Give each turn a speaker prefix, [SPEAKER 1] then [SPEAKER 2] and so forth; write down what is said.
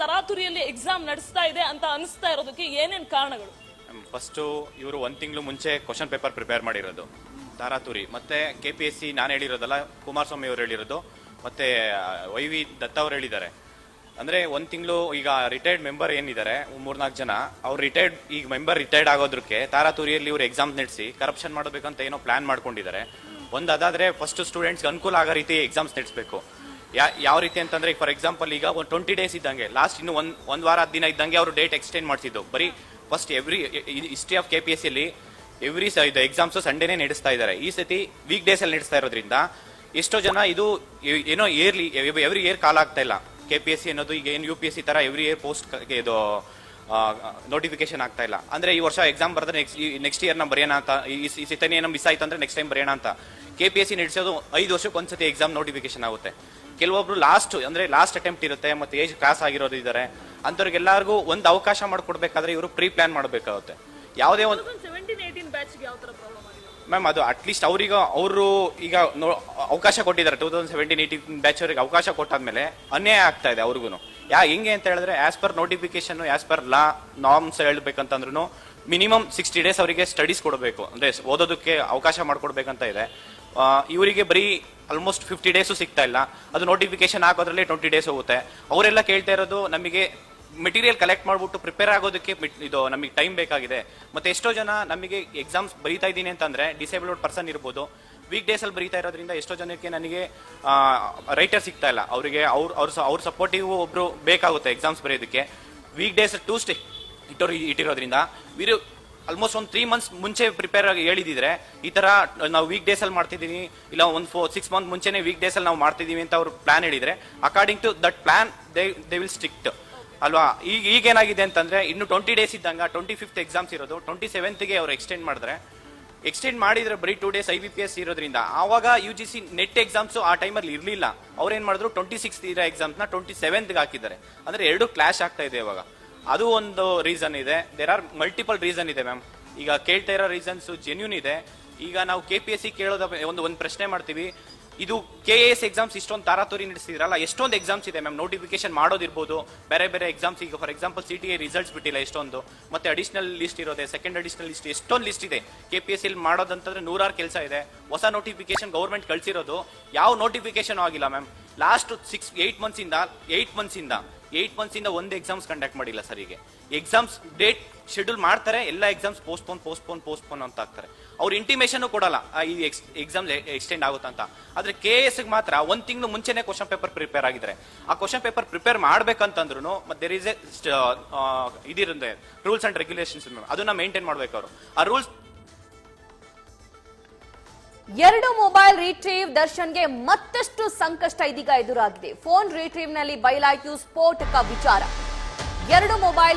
[SPEAKER 1] ತರಾತುರಿಯಲ್ಲಿ ಎಕ್ಸಾಮ್ ನಡೆಸ್ತಾ ಇದೆ ಅಂತ ಅನಿಸ್ತಾ ಇರೋದಕ್ಕೆ ಏನೇನ್ ಕಾರಣಗಳು?
[SPEAKER 2] ಫಸ್ಟು ಇವರು ಒಂದು ತಿಂಗಳು ಮುಂಚೆ ಕ್ವಶನ್ ಪೇಪರ್ ಪ್ರಿಪೇರ್ ಮಾಡಿರೋದು, ತಾರಾತುರಿ. ಮತ್ತೆ ಕೆ ಪಿ ಎಸ್ ಸಿ ನಾನು ಹೇಳಿರೋದಲ್ಲ, ಕುಮಾರಸ್ವಾಮಿ ಅವರು ಹೇಳಿರೋದು, ಮತ್ತೆ ವೈ ವಿ ದತ್ತ ಅವರು ಹೇಳಿದ್ದಾರೆ. ಅಂದ್ರೆ ಒಂದು ತಿಂಗಳು ಈಗ ರಿಟೈರ್ಡ್ ಮೆಂಬರ್ ಏನಿದ್ದಾರೆ, ಮೂರ್ನಾಲ್ಕು ಜನ, ಅವ್ರು ರಿಟೈರ್ಡ್ ಈಗ ಮೆಂಬರ್ ರಿಟೈರ್ಡ್ ಆಗೋದಕ್ಕೆ ತಾರಾತುರಿಯಲ್ಲಿ ಇವರು ಎಕ್ಸಾಮ್ ನಡೆಸಿ ಕರಪ್ಷನ್ ಮಾಡಬೇಕಂತ ಏನೋ ಪ್ಲಾನ್ ಮಾಡ್ಕೊಂಡಿದ್ದಾರೆ. ಒಂದ್ ಅದಾದ್ರೆ ಫಸ್ಟ್ ಸ್ಟೂಡೆಂಟ್ಸ್ಗೆ ಅನುಕೂಲ ಆಗೋ ರೀತಿ ಎಕ್ಸಾಮ್ಸ್ ನಡೆಸಬೇಕು. ಯಾ, ಯಾವ ರೀತಿ ಅಂತಂದ್ರೆ ಫಾರ್ ಎಕ್ಸಾಂಪಲ್ ಈಗ ಒಂದು ಟ್ವೆಂಟಿ ಡೇಸ್ ಇದ್ದಂಗೆ ಲಾಸ್ಟ್ ಇನ್ನು ಒಂದ್ ಒಂದ್ ವಾರ, ಹತ್ತು ದಿನ ಇದ್ದಂಗೆ ಅವರು ಡೇಟ್ ಎಕ್ಸ್ಟೆಂಡ್ ಮಾಡ್ತಿದ್ದು ಬರೀ first every history of K P S ಸಿಲಿ every ಇದು ಎಕ್ಸಾಮ್ಸ್ ಸಂಡೇನೇ ನಡೆಸ್ತಾ ಇದ್ದಾರೆ. ಈ ಸತಿ ವೀಕ್ ಡೇಸ್ ಅಲ್ಲಿ ನಡೆಸ್ತಾ ಇರೋದ್ರಿಂದ ಎಷ್ಟೋ ಜನ ಇದು ಏನೋ ಇಯರ್ಲಿ ಎವ್ರಿ ಇಯರ್ ಕಾಲ ಆಗ್ತಾ ಇಲ್ಲ. ಕೆ ಪಿ ಎಸ್ ಸಿ ಅನ್ನೋದು, ಈಗ ಏನು ಯು ಪಿ ಎಸ್ ಸಿ ತರ ಎವ್ರಿ ಇಯರ್ ಪೋಸ್ಟ್ ಇದು ನೋಟಿಫಿಕೇಶನ್ ಆಗ್ತಾ ಇಲ್ಲ. ಅಂದ್ರೆ ಈ ವರ್ಷ ಎಕ್ಸಾಮ್ ಬರೆದ್ರೆ ನೆಕ್ಸ್ಟ್ ನೆಕ್ಸ್ಟ್ ಇಯರ್ ನಾ ಬರೆಯೋಣ ಅಂತ ಈ ಈ ಸತಿ ಏನೋ ಮಿಸ್ ಆಯ್ತು ಅಂದ್ರೆ ನೆಕ್ಸ್ಟ್ ಟೈಮ್ ಬರೆಯೋಣ ಅಂತ. ಕೆ ಪಿ ಎಸ್ ಸಿ ನಡೆಸೋದು ಐದು ವರ್ಷಕ್ಕೆ ಒಂದ್ಸತಿ ಎಕ್ಸಾಮ್ ನೋಟಿಫಿಕೇಶನ್ ಆಗುತ್ತೆ. ಕೆಲವೊಬ್ರು ಲಾಸ್ಟ್ ಅಂದ್ರೆ ಲಾಸ್ಟ್ ಅಟೆಂಪ್ಟ್ ಇರುತ್ತೆ ಮತ್ತೆ ಏಜ್ ಕ್ರಾಸ್ ಆಗಿರೋರು ಇದ್ದಾರೆ ಅಂಥವ್ರಿಗೆಲ್ಲರಿಗೂ ಒಂದು ಅವಕಾಶ ಮಾಡ್ಕೊಡ್ಬೇಕಾದ್ರೆ ಇವರು ಪ್ರೀ ಪ್ಲಾನ್ ಮಾಡಬೇಕಾಗುತ್ತೆ. ಯಾವುದೇ ಒಂದು ಮ್ಯಾಮ್ ಅದು ಅಟ್ಲೀಸ್ಟ್ ಅವ್ರೀಗ ಅವರು ಈಗ ಅವಕಾಶ ಕೊಟ್ಟಿದ್ದಾರೆ. Two thousand seventeen eighteen batch ಅವರಿಗೆ ಅವಕಾಶ ಕೊಟ್ಟಾದ್ಮೇಲೆ ಅನ್ಯಾಯ ಆಗ್ತಾ ಇದೆ ಅವ್ರಿಗೂ ಯಾ, ಹೆಂಗೆ ಅಂತ ಹೇಳಿದ್ರೆ as per notification as per law norms ಹೇಳ್ಬೇಕಂತಂದ್ರೂ minimum sixty days ಅವರಿಗೆ ಸ್ಟಡೀಸ್ ಕೊಡಬೇಕು. ಅಂದ್ರೆ ಓದೋದಕ್ಕೆ ಅವಕಾಶ ಮಾಡಿಕೊಡ್ಬೇಕಂತ ಇದೆ. ಇವರಿಗೆ ಬರೀ ಆಲ್ಮೋಸ್ಟ್ ಫಿಫ್ಟಿ ಡೇಸು ಸಿಗ್ತಾ ಇಲ್ಲ. ಅದು ನೋಟಿಫಿಕೇಶನ್ ಹಾಕೋದ್ರಲ್ಲಿ ಟ್ವೆಂಟಿ ಡೇಸ್ ಹೋಗುತ್ತೆ. ಅವರೆಲ್ಲ ಕೇಳ್ತಾ ಇರೋದು ನಮಗೆ ಮೆಟೀರಿಯಲ್ ಕಲೆಕ್ಟ್ ಮಾಡ್ಬಿಟ್ಟು ಪ್ರಿಪೇರ್ ಆಗೋದಕ್ಕೆ ಇದು ನಮಗೆ ಟೈಮ್ ಬೇಕಾಗಿದೆ. ಮತ್ತೆ ಎಷ್ಟೋ ಜನ ನಮಗೆ ಎಕ್ಸಾಮ್ಸ್ ಬರೀತಾ ಇದ್ದೀನಿ ಅಂತಂದ್ರೆ ಡಿಸೇಬಲ್ಡ್ ಪರ್ಸನ್ ಇರ್ಬೋದು. ವೀಕ್ ಡೇಸ್ ಅಲ್ಲಿ ಬರೀತಾ ಇರೋದ್ರಿಂದ ಎಷ್ಟೋ ಜನಕ್ಕೆ ನನಗೆ ರೈಟರ್ ಸಿಗ್ತಾ ಇಲ್ಲ. ಅವರಿಗೆ ಅವ್ರ ಅವ್ರ ಅವ್ರ ಸಪೋರ್ಟಿವ್ ಒಬ್ರು ಬೇಕಾಗುತ್ತೆ ಎಕ್ಸಾಮ್ಸ್ ಬರೆಯೋದಕ್ಕೆ. ವೀಕ್ ಡೇಸ್ ಟೂ ಸ್ಟೇ ಇಟ್ಟೋರು ಇಟ್ಟಿರೋದ್ರಿಂದ ವೀರು ಆಲ್ಮೋಸ್ಟ್ ಒಂದು ತ್ರೀ ಮಂತ್ಸ್ ಮುಂಚೆ ಪ್ರಿಪೇರ್ ಆಗಿ ಹೇಳಿದಿದ್ರೆ, ಈ ತರ ನಾವು ವೀಕ್ ಡೇಸ್ ಅಲ್ಲಿ ಮಾಡ್ತಿದೀವಿ ಇಲ್ಲ ಒಂದು ಫೋರ್ ಸಿಕ್ಸ್ ಮಂತ್ ಮುಂಚೆನೆ ವೀಕ್ ಡೇಸ್ ಅಲ್ಲಿ ನಾವು ಮಾಡ್ತಿದ್ದೀವಿ ಅಂತ ಅವ್ರು ಪ್ಲಾನ್ ಹೇಳಿದ್ರೆ according to that plan they they will strict ಅಲ್ವಾ? ಈಗ ಈಗ ಏನಾಗಿದೆ ಅಂತಂದ್ರೆ, ಇನ್ನು ಟ್ವೆಂಟಿ ಡೇಸ್ ಇದ್ದಂಗ ಟ್ವೆಂಟಿ ಫಿಫ್ತ್ ಎಕ್ಸಾಮ್ಸ್ ಇರೋದು ಟ್ವೆಂಟಿ ಸೆವೆಂತ್ಗೆ ಅವ್ರು ಎಕ್ಸ್ಟೆಂಡ್ ಮಾಡಿದ್ರೆ ಎಕ್ಸ್ಟೆಂಡ್ ಮಾಡಿದ್ರೆ ಬರೀ two days I B P S ಇರೋದ್ರಿಂದ. ಆವಾಗ U G C NET exams ಆ ಟೈಮಲ್ಲಿ ಇರಲಿಲ್ಲ. ಅವ್ರೇನ್ ಮಾಡಿದ್ರು? ಟ್ವೆಂಟಿ ಸಿಕ್ಸ್ ಇರೋ ಎಕ್ಸಾಮ್ಸ್ನ ಟ್ವೆಂಟಿ ಸೆವೆಂತ್ ಹಾಕಿದ್ದಾರೆ. ಅಂದ್ರೆ ಎರಡು ಕ್ಲಾಶ್ ಆಗ್ತಾ ಇದೆ ಇವಾಗ. ಅದು ಒಂದು ರೀಸನ್ ಇದೆ. ದೇರ್ ಆರ್ ಮಲ್ಟಿಪಲ್ ರೀಸನ್ ಇದೆ ಮ್ಯಾಮ್ ಈಗ ಕೇಳ್ತಾ ಇರೋ ರೀಸನ್ಸ್ ಜೆನ್ಯೂನ್ ಇದೆ. ಈಗ ನಾವು ಕೆ ಪಿ ಎಸ್ ಸಿ ಕೇಳೋದ ಒಂದು ಒಂದು ಪ್ರಶ್ನೆ ಮಾಡ್ತೀವಿ. ಇದು ಕೆ ಎಸ್ ಎಕ್ಸಾಮ್ಸ್ ಇಷ್ಟೊಂದು ತಾರಾತೋರಿ ನಡೆಸಿದ್ರಲ್ಲ, ಎಷ್ಟೊಂದು ಎಕ್ಸಾಮ್ಸ್ ಇದೆ ಮ್ಯಾಮ್ ನೋಟಿಫಿಕೇಶನ್ ಮಾಡೋದಿರ್ಬೋದು. ಬೇರೆ ಬೇರೆ ಎಕ್ಸಾಮ್ಸ್ ಈಗ for example C T A results ಬಿಟ್ಟಿಲ್ಲ ಎಷ್ಟೊಂದು. ಮತ್ತೆ ಅಡಿಷನಲ್ ಲಿಸ್ಟ್ ಇರೋದೆ ಸೆಕೆಂಡ್ ಅಡಿಷನಲ್ ಲಿಸ್ಟ್ ಎಷ್ಟೊಂದು ಲಿಸ್ಟ್ ಇದೆ. ಕೆ ಪಿ ಎಸ್ ಸಿ ಮಾಡೋದಂತಂದ್ರೆ ನೂರಾರು ಕೆಲಸ ಇದೆ. ಹೊಸ ನೋಟಿಫಿಕೇಶನ್ ಗೌರ್ಮೆಂಟ್ ಕಳಿಸಿರೋದು. ಯಾವ ನೋಟಿಫಿಕೇಶನ್ ಆಗಿಲ್ಲ ma'am last six eight months ಇಂದ ಏಟ್ ಮಂತ್ಸ್ ಇಂದ ಏಟ್ ಇಂದ ಒಂದು ಎಕ್ಸಾಮ್ಸ್ ಕಂಡಕ್ಟ್ ಮಾಡಿಲ್ಲ ಸರಿಗೆ ಎಕ್ಸಾಮ್ಸ್ ಡೇಟ್ ಶೆಡ್ಯೂಲ್ ಮಾಡ್ತಾರೆ, ಎಲ್ಲ ಎಕ್ಸಾಮ್ಸ್ ಪೋಸ್ಟ್ಪೋನ್ ಪೋಸ್ಟ್ಪೋನ್ ಪೋಸ್ಟ್ಪೋನ್ ಅಂತ ಆಗ್ತಾರೆ ಅವ್ರು ಇಂಟಿಮೇಷನ್ ಕೊಡಲ್ಲ ಈ ಈ ಎಕ್ಸಾಮ್ ಎಕ್ಸ್ಟೆಂಡ್ ಆಗುತ್ತೆ ಅಂತ. ಆದ್ರೆ ಕೆ ಎಸ್ ಮಾತ್ರ ಒಂದ್ ತಿಂಗಳು ಮುಂಚೆನೆ ಕ್ವಶನ್ ಪೇಪರ್ ಪ್ರಿಪೇರ್ ಆಗಿದ್ದಾರೆ ಆ ಕ್ವಶನ್ ಪೇಪರ್ ಪ್ರಿಪೇರ್ ಮಾಡ್ಬೇಕಂತಂದ್ರು ಮತ್ತೆ ದೇರ್ ಇಸ್ ಎ ಇದಿರುತ್ತೆ ರೂಲ್ಸ್ ಅಂಡ್ ರೆಗ್ಯುಲೇಷನ್ಸ್ ಅದನ್ನ ಮೇಂಟೈನ್ ಮಾಡ್ಬೇಕು ಅವರು. ಆ ರೂಲ್ಸ್
[SPEAKER 3] ಎರಡು ಮೊಬೈಲ್ ರಿಟ್ರೀವ್ ದರ್ಶನ್ಗೆ ಮತ್ತಷ್ಟು ಸಂಕಷ್ಟ ಇದೀಗ ಎದುರಾಗಿದೆ. ಫೋನ್ ರಿಟ್ರೀವ್ನಲ್ಲಿ ಬಯಲಾಯ್ತು ಸ್ಫೋಟಕ ವಿಚಾರ. ಎರಡು ಮೊಬೈಲ್